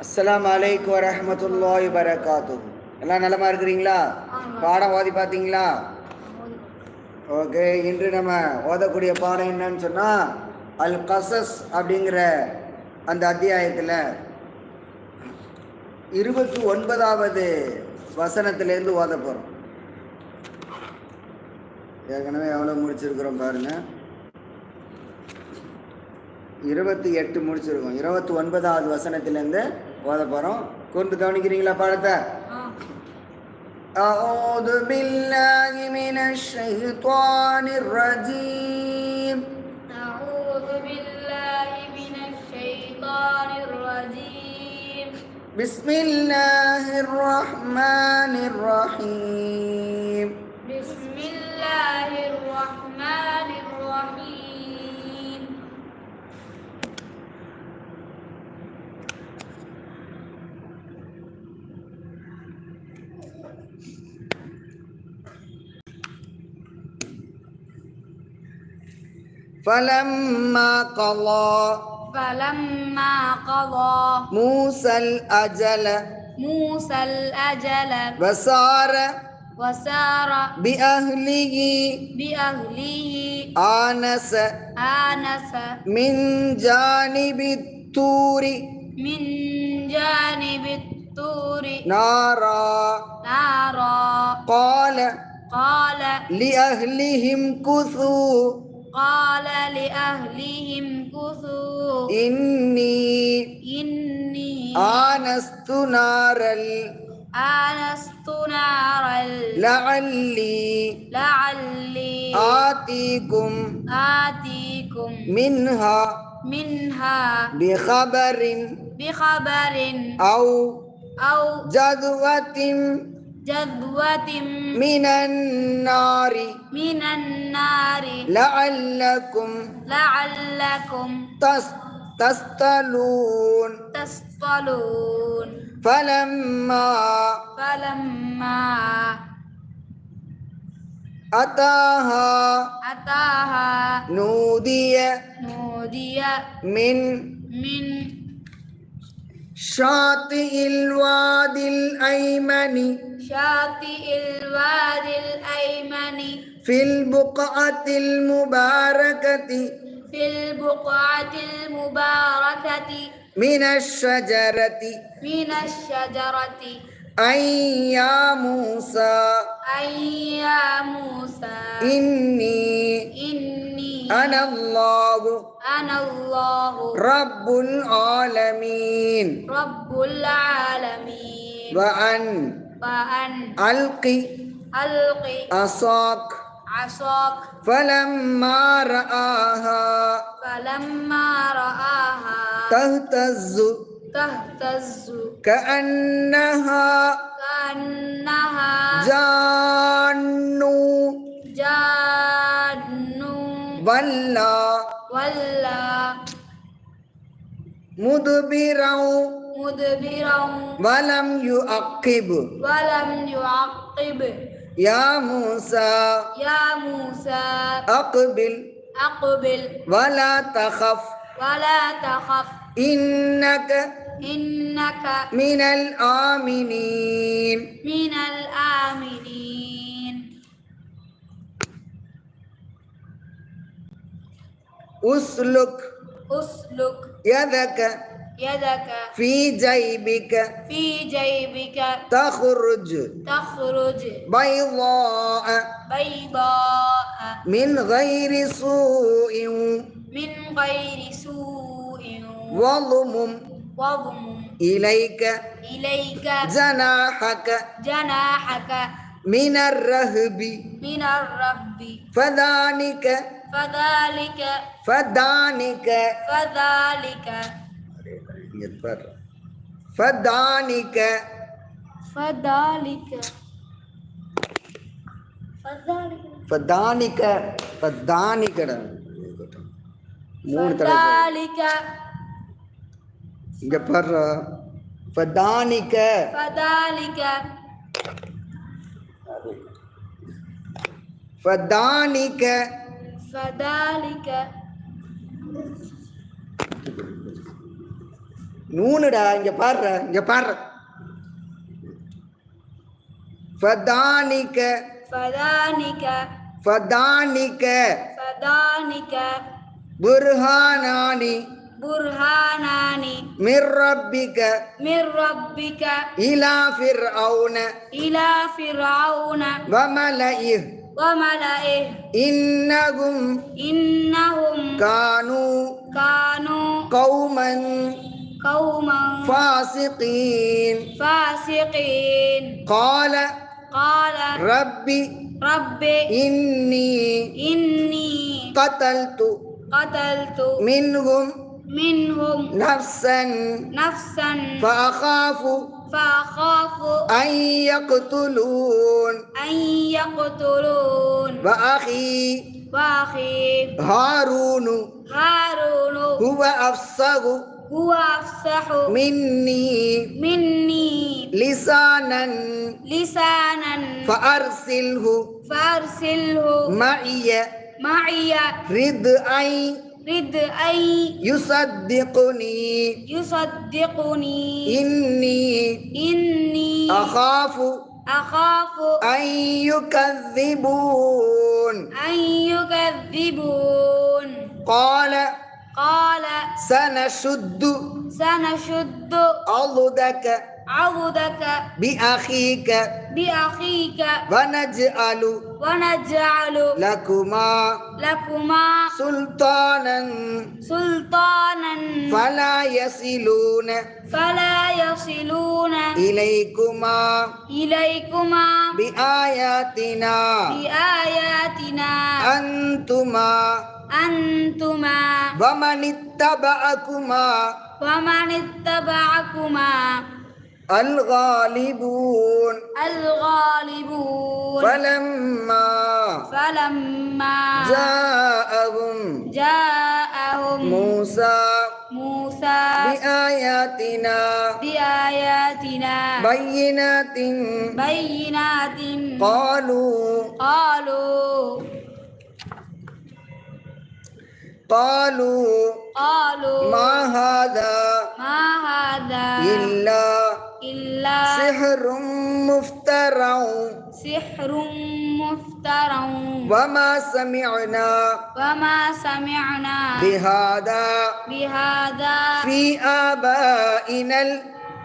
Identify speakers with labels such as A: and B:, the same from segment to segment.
A: அஸ்ஸலாமு அலைக்கும் வரஹ்மத்துல்லாஹி வரகாத்து எல்லாம் நலமா இருக்கிறீங்களா? பாடம் ஓதி பார்த்தீங்களா? ஓகே இன்று நம்ம ஓதக்கூடிய பாடம் என்னன்னு சொன்னால் அல் கசஸ் அப்படிங்கிற அந்த அத்தியாயத்தில் இருபத்தி ஒன்பதாவது வசனத்திலேருந்து ஓத போகிறோம் ஏற்கனவே எவ்வளோ முடிச்சிருக்கிறோம் பாருங்கள் இருபத்தி எட்டு முடிச்சிருக்கோம் இருபத்தி ஒன்பதாவது வசனத்திலேருந்து ஓத போகிறோம் கூர்ந்து கவனிக்கிறீங்களா பாடத்தை أعوذ بالله من الشيطان الرجيم
B: أعوذ بالله من الشيطان الرجيم
A: بسم الله الرحمن الرحيم فلما قضى
B: فلما قضى
A: موسى الأجل
B: موسى الأجل
A: وسار
B: وسار
A: بأهله
B: بأهله
A: آنس
B: آنس
A: من جانب الطور
B: من جانب الطور
A: نارا.
B: نارا.
A: قال
B: قال
A: لأهلهم كثوا.
B: قال لأهلهم كثوا.
A: إني
B: إني
A: آنست نارا
B: آنست نارا.
A: لعلي
B: لعلي
A: آتيكم
B: آتيكم
A: منها
B: منها
A: بخبر
B: بخبر
A: أو
B: أو
A: جذوة
B: جذوة
A: من النار.
B: من النار.
A: لعلكم
B: لعلكم
A: تصطلون
B: تصطلون
A: فلما
B: فلما
A: أتاها
B: أتاها
A: نودي
B: نودي
A: من
B: من
A: شاطئ الوادي الأيمن.
B: شاطئ الوادي الأيمن.
A: في البقعة المباركة.
B: في البقعة المباركة.
A: من الشجرة.
B: من الشجرة.
A: أي يا موسى.
B: أي يا موسى.
A: إني
B: إني
A: أنا الله.
B: أنا الله.
A: رب العالمين.
B: رب العالمين.
A: وأن
B: وأن
A: ألق
B: ألق
A: عصاك.
B: عصاك.
A: فلما رآها.
B: فلما رآها.
A: تهتز.
B: تهتز.
A: كأنها.
B: كأنها.
A: جان.
B: جان.
A: ولا.
B: ولا.
A: مدبرا.
B: مدبرا.
A: ولم يعقب.
B: ولم يعقب.
A: يا موسى.
B: يا موسى.
A: أقبل.
B: أقبل.
A: ولا تخف.
B: ولا تخف.
A: إنك
B: إنك
A: من الآمنين.
B: من الآمنين.
A: أسلك.
B: أسلك.
A: يدك.
B: يدك.
A: في جيبك.
B: في جيبك.
A: تخرج.
B: تخرج.
A: بيضاء.
B: بيضاء.
A: من غير سوء.
B: من غير سوء.
A: واضمم
B: واضمم
A: إليك.
B: إليك.
A: جناحك.
B: جناحك.
A: من الرهب.
B: من الرب
A: فذلك.
B: فذلك.
A: فذلك
B: فذلك.
A: இங்கே
B: பாரு ஃபதானிக.
A: ஃபதாலிக. ஃபதானிக. ஃபதானிகட. மூணு தடவை இங்க பாரு ஃபதானிக.
B: ஃபதாலிக.
A: ஃபதானிக.
B: ஃபதாலிக.
A: நூனுடா இங்க பாடுற இங்க பாடுற ஃபதானிக
B: فذلك
A: ஃபதானிக
B: فذلك
A: புர்ஹானானி
B: برهانان
A: மிர் ரப்பிக
B: من ربك
A: இலா ஃபிர்அவுன
B: إلى فرعون
A: வமலஇஹ்
B: وملئه
A: இன்னகும்
B: إنهم
A: கானு
B: كانوا
A: கௌமன்
B: قوما
A: فاسقين.
B: فاسقين.
A: قال
B: قال
A: ربي
B: ربي
A: إني
B: إني
A: قتلت
B: قتلت
A: منهم
B: منهم
A: نفسا
B: نفسا
A: فأخاف
B: فأخاف
A: أن يقتلون.
B: أن يقتلون.
A: وأخي
B: وأخي
A: هارون
B: هارون
A: هو أفصه
B: هو أفصح
A: مني.
B: مني.
A: لسانا.
B: لسانا.
A: فأرسله.
B: فأرسله.
A: معي.
B: معي.
A: رد أن
B: رد أن
A: يصدقني.
B: يصدقني.
A: إني.
B: إني.
A: أخاف.
B: أخاف.
A: أن يكذبون.
B: أن يكذبون.
A: قال.
B: قال
A: سنشد
B: سنشد
A: عضدك
B: عضدك
A: بأخيك
B: بأخيك
A: ونجعل
B: ونجعل
A: لكما
B: لكما
A: سلطانا
B: سلطانا
A: فلا يصلون
B: فلا يصلون
A: إليكما
B: إليكما
A: بآياتنا
B: بآياتنا
A: أنتما
B: أنتما
A: ومن اتبعكما
B: ومن اتبعكما
A: الغالبون
B: الغالبون
A: فلما
B: فلما
A: جاءهم
B: جاءهم
A: موسى
B: موسى
A: بآياتنا
B: بآياتنا
A: بينات
B: بينات
A: قالوا
B: قالوا
A: قالوا
B: قالوا
A: ما هذا
B: ما هذا
A: إلا
B: إلا
A: سحر مفترى
B: سحر مفترى
A: وما سمعنا
B: وما سمعنا
A: بهذا
B: بهذا
A: في آبائنا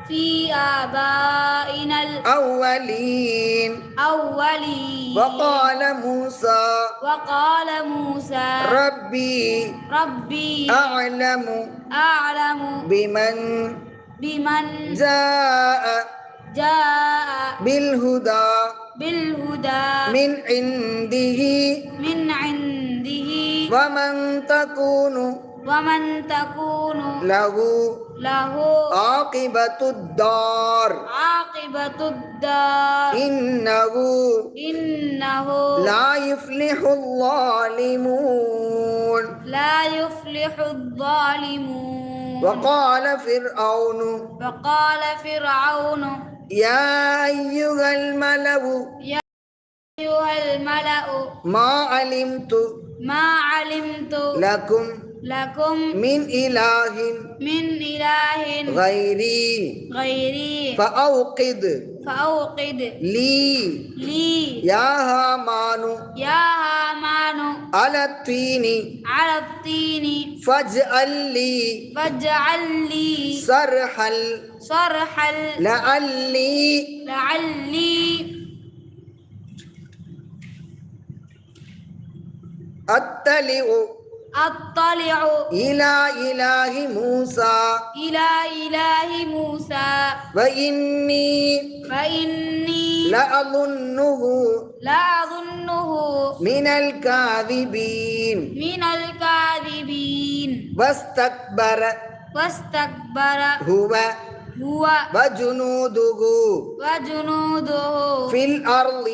B: في آبائنا
A: الأولين.
B: الأولين
A: وقال موسى.
B: وقال موسى.
A: ربي
B: ربي.
A: أعلم.
B: أعلم.
A: بمن؟
B: بمن؟
A: جاء.
B: جاء.
A: بالهدى.
B: بالهدى.
A: من عنده.
B: من عنده.
A: ومن تكون.
B: ومن تكون
A: له
B: له
A: عاقبة الدار
B: عاقبة الدار
A: إنه
B: إنه
A: لا يفلح الظالمون
B: لا يفلح الظالمون
A: وقال فرعون
B: وقال فرعون
A: يا أيها الملأ
B: أيها الملأ
A: ما علمت
B: ما علمت
A: لكم
B: لكم
A: من إله
B: من إله
A: غيري.
B: غيري.
A: فأوقد
B: فأوقد
A: لي.
B: لي.
A: يا هامان
B: يا هامان
A: على الطين.
B: على الطين.
A: فاجعل لي
B: فاجعل لي
A: صرحا.
B: صرحا.
A: لعلي
B: لعلي
A: أطلع
B: أطلع
A: إلى إله موسى.
B: إلى إله موسى.
A: وإني
B: فإني
A: لأظنه
B: لا أظنه
A: من الكاذبين.
B: من الكاذبين.
A: واستكبر
B: واستكبر
A: هو
B: هو
A: وجنوده.
B: وجنوده.
A: في الأرض.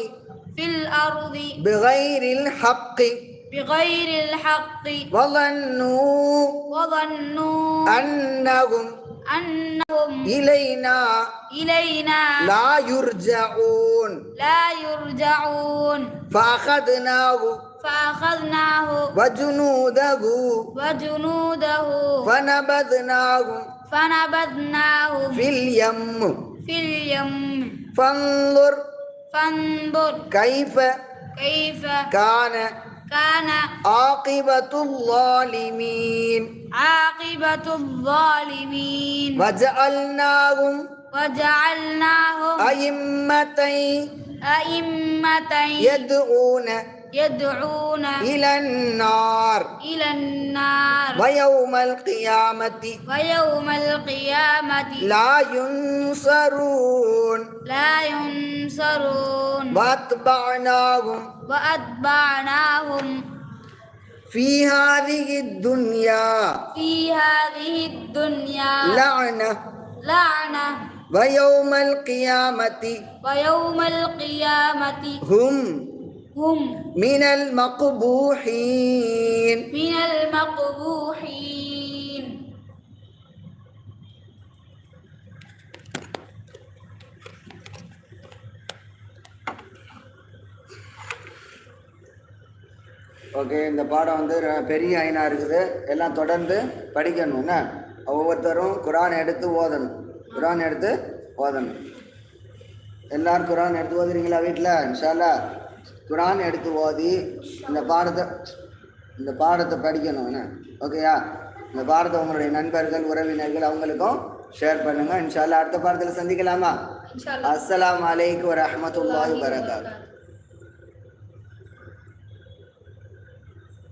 B: في الأرض.
A: بغير الحق.
B: بغير الحق.
A: وظنوا
B: وظنوا
A: أنهم
B: أنهم
A: إلينا
B: إلينا
A: لا يرجعون.
B: لا يرجعون.
A: فأخذناه
B: فأخذناه
A: وجنوده.
B: وجنوده.
A: فنبذناهم
B: فنبذناهم
A: في اليم.
B: في اليم.
A: فانظر
B: فانظر
A: كيف
B: كيف
A: كان
B: كان
A: عاقبة الظالمين.
B: عاقبة الظالمين.
A: وجعلناهم
B: وجعلناهم
A: أئمة
B: أئمة
A: يدعون
B: يدعون
A: إلى النار.
B: إلى النار.
A: ويوم القيامة.
B: ويوم القيامة.
A: لا ينصرون.
B: لا ينصرون.
A: وأتبعناهم.
B: وأتبعناهم.
A: في هذه الدنيا
B: في هذه الدنيا
A: لعنة.
B: لعنة.
A: ويوم القيامة
B: ويوم القيامة
A: هم
B: هم
A: من المقبوحين.
B: من المقبوحين.
A: ஓகே இந்த பாடம் வந்து பெரிய ஐனா இருக்குது. எல்லாம் தொடர்ந்து படிக்கணும். என்ன? ஒவ்வொருத்தரும் குரான் எடுத்து ஓதணும். குரான் எடுத்து ஓதணும். எல்லோரும் குரான் எடுத்து ஓதுறீங்களா வீட்டில் இன்ஷால்லா குரான் எடுத்து ஓதி இந்த பாடத்தை இந்த பாடத்தை படிக்கணும். என்ன? ஓகேயா? இந்த பாடத்தை உங்களுடைய நண்பர்கள் உறவினர்கள் அவங்களுக்கும் ஷேர் பண்ணுங்கள் இன்ஷால்லா அடுத்த பாடத்தில் சந்திக்கலாமா? அஸ்லாம் வலைக்கு வரமத்துல்லாஹி வரகாத்து